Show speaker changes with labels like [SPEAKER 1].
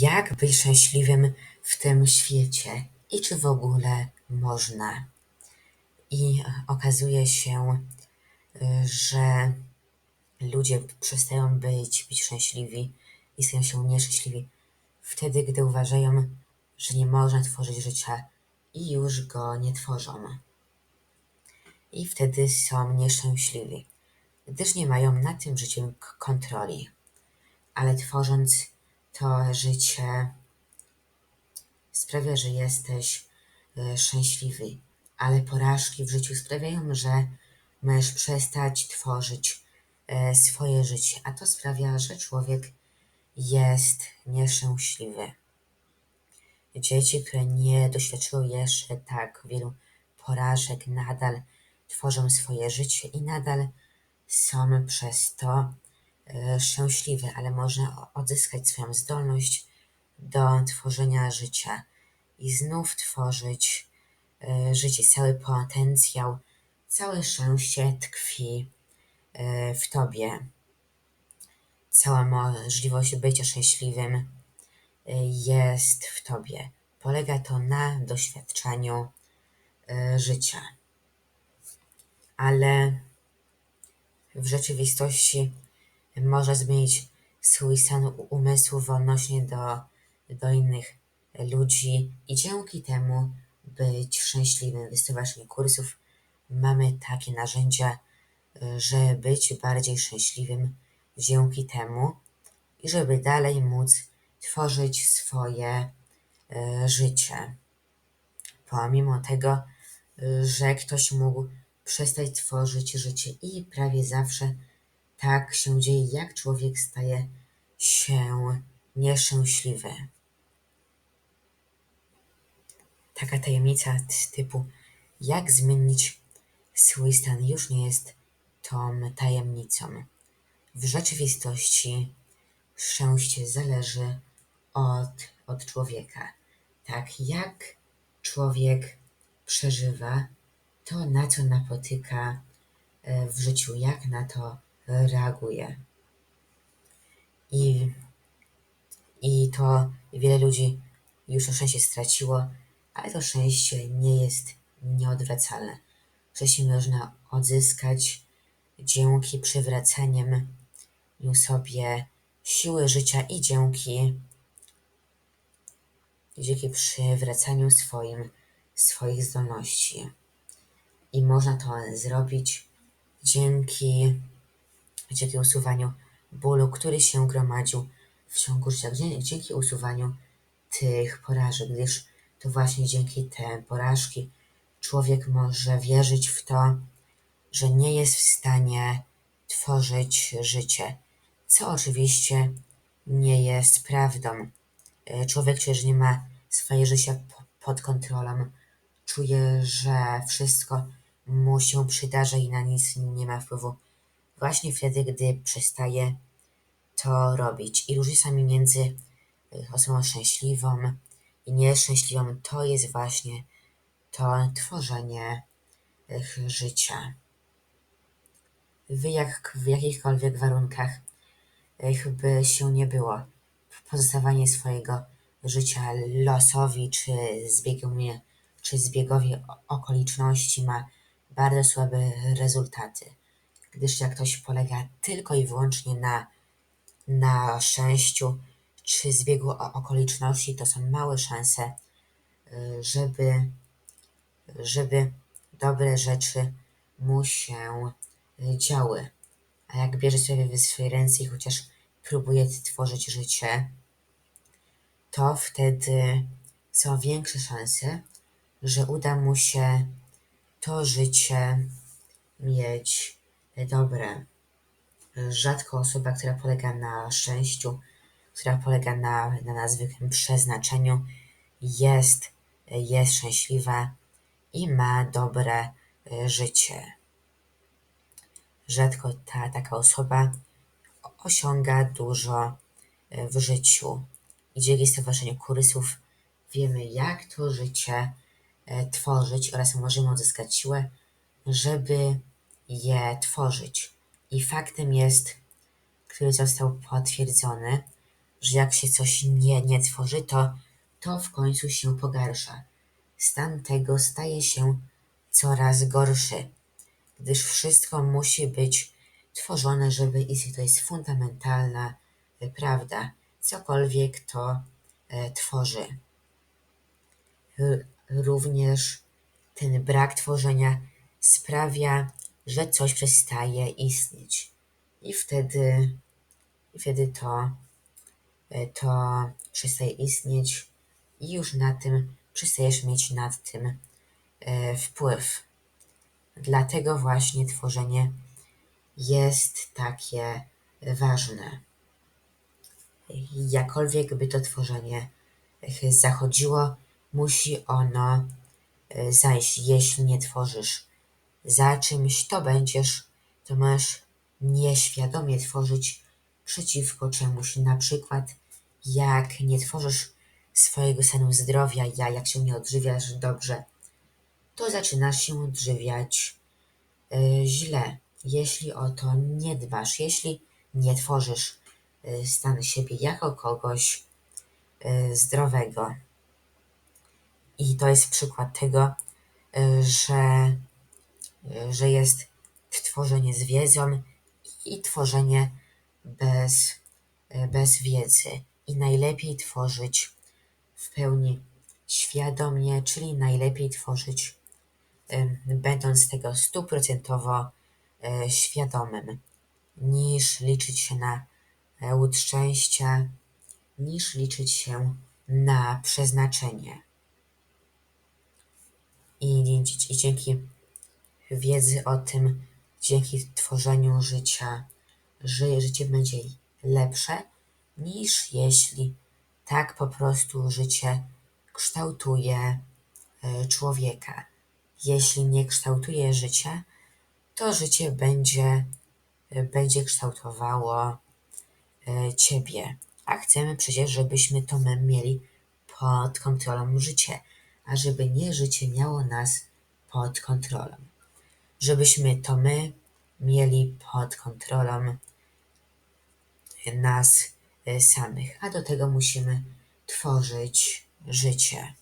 [SPEAKER 1] Jak być szczęśliwym w tym świecie i czy w ogóle można? I okazuje się, y, że ludzie przestają być, być szczęśliwi i stają się nieszczęśliwi wtedy, gdy uważają, że nie można tworzyć życia i już go nie tworzą. I wtedy są nieszczęśliwi, gdyż nie mają nad tym życiem kontroli. Ale tworząc to życie, sprawia, że jesteś e, szczęśliwy, ale porażki w życiu sprawiają, że możesz przestać tworzyć e, swoje życie, a to sprawia, że człowiek jest nieszczęśliwy. Dzieci, które nie doświadczyły jeszcze tak wielu porażek, nadal tworzą swoje życie i nadal są przez to e, szczęśliwe, ale można odzyskać swoją zdolność do tworzenia życia i znów tworzyć e, życie. Cały potencjał, całe szczęście tkwi e, w tobie. Cała możliwość bycia szczęśliwym jest w tobie. Polega to na doświadczaniu życia. Ale w rzeczywistości można zmienić swój stan umysłu odnośnie do, do innych ludzi i dzięki temu być szczęśliwym. W Stowarzyszeniu Kursów mamy takie narzędzia, żeby być bardziej szczęśliwym dzięki temu i żeby dalej móc tworzyć swoje y, życie. Pomimo tego, y, że ktoś mógł przestać tworzyć życie i prawie zawsze tak się dzieje, jak człowiek staje się nieszczęśliwy. Taka tajemnica typu jak zmienić swój stan już nie jest tą tajemnicą. W rzeczywistości szczęście zależy od, od człowieka. Tak jak człowiek przeżywa to, na co napotyka e, w życiu, jak na to reaguje. I, I to wiele ludzi już to szczęście straciło, ale to szczęście nie jest nieodwracalne. Szczęście można odzyskać dzięki przywracaniem sobie siły życia i dzięki, dzięki przywracaniu swoim, swoich zdolności. I można to zrobić dzięki, dzięki usuwaniu bólu, który się gromadził w ciągu życia, dzięki usuwaniu tych porażek, gdyż to właśnie dzięki te porażki człowiek może wierzyć w to, że nie jest w stanie tworzyć życie, co oczywiście nie jest prawdą. E, Człowiek że nie ma swoje życia po- pod kontrolą, czuje, że wszystko mu się przydarza i na nic nie ma wpływu. Właśnie wtedy, gdy przestaje to robić. I różnica między y, osobą szczęśliwą i nieszczęśliwą to jest właśnie to tworzenie życia. Wy jak w jakichkolwiek warunkach by się nie było, pozostawanie swojego życia losowi czy zbiegowi, czy zbiegowi okoliczności ma bardzo słabe rezultaty. Gdyż jak ktoś polega tylko i wyłącznie na na szczęściu czy zbiegu okoliczności, to są małe szanse, y, żeby, żeby dobre rzeczy mu się działy. A jak bierze sobie w swoje ręce i chociaż próbuje tworzyć życie, to wtedy są większe szanse, że uda mu się to życie mieć dobre. rzadko osoba, która polega na szczęściu, która polega na, na, na zwykłym przeznaczeniu, jest, jest szczęśliwa i ma dobre e, życie. Rzadko ta taka osoba osiąga dużo e, w życiu. I dzięki Stowarzyszeniu Kurysów wiemy, jak to życie e, tworzyć oraz możemy odzyskać siłę, żeby je tworzyć. I faktem jest, który został potwierdzony, że jak się coś nie, nie tworzy, to, to w końcu się pogarsza. Stan tego staje się coraz gorszy, gdyż wszystko musi być tworzone, żeby istnieć. To jest fundamentalna prawda. Cokolwiek to e, tworzy. R- również ten brak tworzenia sprawia, że coś przestaje istnieć. I wtedy, wtedy to, e, to przestaje istnieć i już na tym przestajesz mieć nad tym e, wpływ. Dlatego właśnie tworzenie jest takie ważne. Jakkolwiek by to tworzenie e, zachodziło, musi ono zajść. Jeśli nie tworzysz za czymś, to będziesz, to masz nieświadomie tworzyć przeciwko czemuś. Na przykład, jak nie tworzysz swojego stanu zdrowia, ja, jak się nie odżywiasz dobrze, to zaczynasz się odżywiać y, źle. Jeśli o to nie dbasz, jeśli nie tworzysz y, stan siebie jako kogoś y, zdrowego. I to jest przykład tego, że, że jest tworzenie z wiedzą i tworzenie bez, y, bez wiedzy. I najlepiej tworzyć w pełni świadomie, czyli najlepiej tworzyć ym, będąc tego stuprocentowo y, świadomym, niż liczyć się na e, łód szczęścia, niż liczyć się na przeznaczenie. I, i, i dzięki wiedzy o tym, dzięki tworzeniu życia, że życie będzie lepsze, niż jeśli tak po prostu życie kształtuje e, człowieka. Jeśli nie kształtuje życia, to życie będzie, e, będzie kształtowało e, ciebie. A chcemy przecież, żebyśmy to my mieli pod kontrolą życie, a żeby nie życie miało nas pod kontrolą. Żebyśmy to my mieli pod kontrolą nas e, samych, a do tego musimy tworzyć życie.